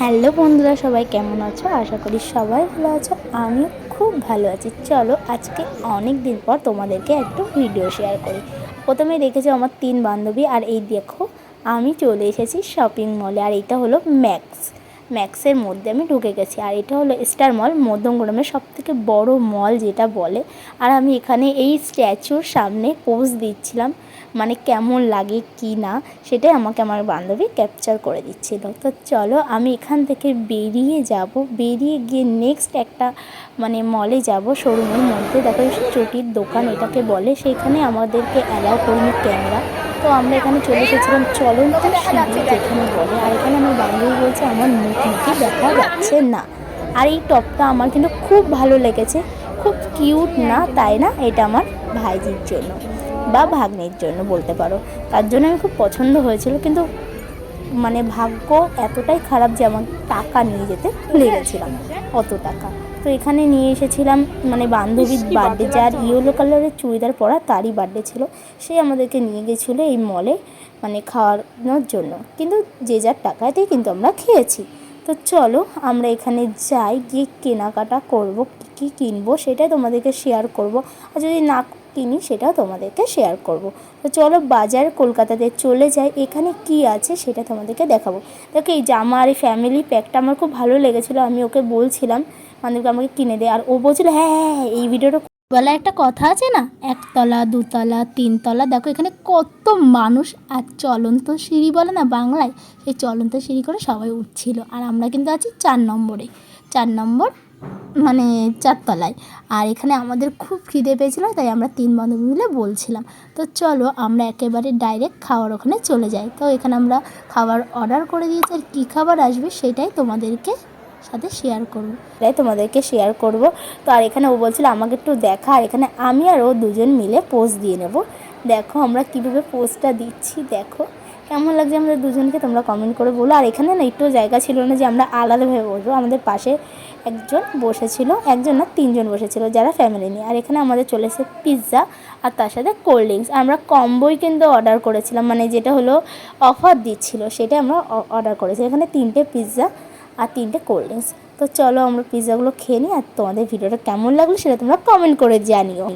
Hello বন্ধুরা, সবাই কেমন আছো? আশা করি সবাই ভালো আছো। আমি খুব ভালো আছি। চলো আজকে অনেক দিন পর তোমাদেরকে একটু ভিডিও শেয়ার করি। প্রথমে দেখেছি আমার তিন বান্ধবী, আর এই দেখো আমি চলে এসেছি শপিং মলে আর এইটা হলো ম্যাক্স ম্যাক্সের মধ্যে আমি ঢুকে গেছি। আর এটা হলো স্টার মল, মধ্যমগ্রামের সব থেকে বড় মল যেটা বলে। আর আমি এখানে এই স্ট্যাচুর সামনে পোজ দিচ্ছিলাম মানে কেমন লাগে কি না, সেটাই আমাকে আমার বান্ধবী ক্যাপচার করে দিচ্ছিল। তো চলো আমি এখান থেকে বেরিয়ে যাব। বেরিয়ে গিয়ে নেক্সট একটা মানে মলে যাব শোরুমের মধ্যে। দেখো চটির দোকান এটাকে বলে। সেখানে আমাদেরকে অ্যালাউ করিনি ক্যামেরা তো আমরা এখানে চলে এসেছিলাম। চলন্ত সিঁড়ি যেখানে বলে। আর এখানে আমার বান্ধবী বলছে আমার মুখ মুখে দেখা যাচ্ছে না। আর এই টপটা আমার কিন্তু খুব ভালো লেগেছে। খুব কিউট না তাই না? এটা আমার ভাইজির জন্য বা ভাগ্নির জন্য বলতে পারো। তার জন্য আমি খুব পছন্দ হয়েছিল কিন্তু মানে ভাগ্য এতটাই খারাপ যে আমার টাকা নিয়ে যেতে ভুলে গেছিলাম। অত টাকা। তো এখানে নিয়ে এসেছিলাম মানে বান্ধবীর বার্থডে যার ইয়েলো কালারের চুড়িদার পরা তারই বার্থডে ছিল। সে আমাদেরকে নিয়ে গেছিল এই মলে মানে খাওয়ানোর জন্য। কিন্তু যে যার টাকাতেই কিন্তু আমরা খেয়েছি। তো চলো আমরা এখানে যাই গিয়ে কেনাকাটা করব কী কী কিনবো সেটাই তোমাদেরকে শেয়ার করব। আর যদি না কিনি সেটাও তোমাদেরকে শেয়ার করব। তো চলো বাজার কলকাতাতে চলে যাই, এখানে কি আছে সেটা তোমাদেরকে দেখাবো। দেখো এই জামা আর এই ফ্যামিলি প্যাকটা আমার খুব ভালো লেগেছিলো, আমি ওকে বলছিলাম বান্ধবীকে আমাকে কিনে দে। আর ও বলছিল হ্যাঁ হ্যাঁ হ্যাঁ এই ভিডিওটা বলা একটা কথা আছে না, একতলা, দুতলা, তিনতলা, দেখো এখানে কত মানুষ আর চলন্ত সিঁড়ি বলে না বাংলায়, সেই চলন্ত সিঁড়ি করে সবাই উঠছিল। আর আমরা কিন্তু আছি চার নম্বরে, চার নম্বর মানে চারতলায় আর এখানে আমাদের খুব খিদে পেয়েছিল, তাই আমরা তিন বান্ধবী মিলে বলছিলাম। তো চলো আমরা একেবারে ডাইরেক্ট খাওয়ার ওখানে চলে যাই। তো এখানে আমরা খাবার অর্ডার করে দিয়েছি, আর কী খাবার আসবে সেটাই তোমাদেরকে সাথে শেয়ার করব। তাই তোমাদেরকে শেয়ার করব। তো আর এখানে ও বলছিল আমাকে একটু দেখা, আর এখানে আমি আর ও দুজন মিলে পোজ দিয়ে নেব। দেখো আমরা কীভাবে পোস্টটা দিচ্ছি, দেখো। কেমন লাগছে আমাদের দুজনকে তোমরা কমেন্ট করে বলো। আর এখানে না একটু জায়গা ছিল না যে আমরা আলাদাভাবে বসবো। আমাদের পাশে একজন বসেছিল, একজন না তিনজন বসেছিল যারা ফ্যামিলি নিয়ে। আর এখানে আমাদের চলে এসেছে পিৎজা আর তার সাথে কোল্ড ড্রিঙ্কস আমরা কম্বোই কিন্তু অর্ডার করেছিলাম মানে যেটা হলো অফার দিচ্ছিল সেটা আমরা অর্ডার করেছি। এখানে তিনটে পিৎজা আর তিনটে কোল্ড ড্রিঙ্কস তো চলো আমরা পিৎজাগুলো খেয়ে নিই, আর তোমাদের ভিডিওটা কেমন লাগল সেটা তোমরা কমেন্ট করে জানিও।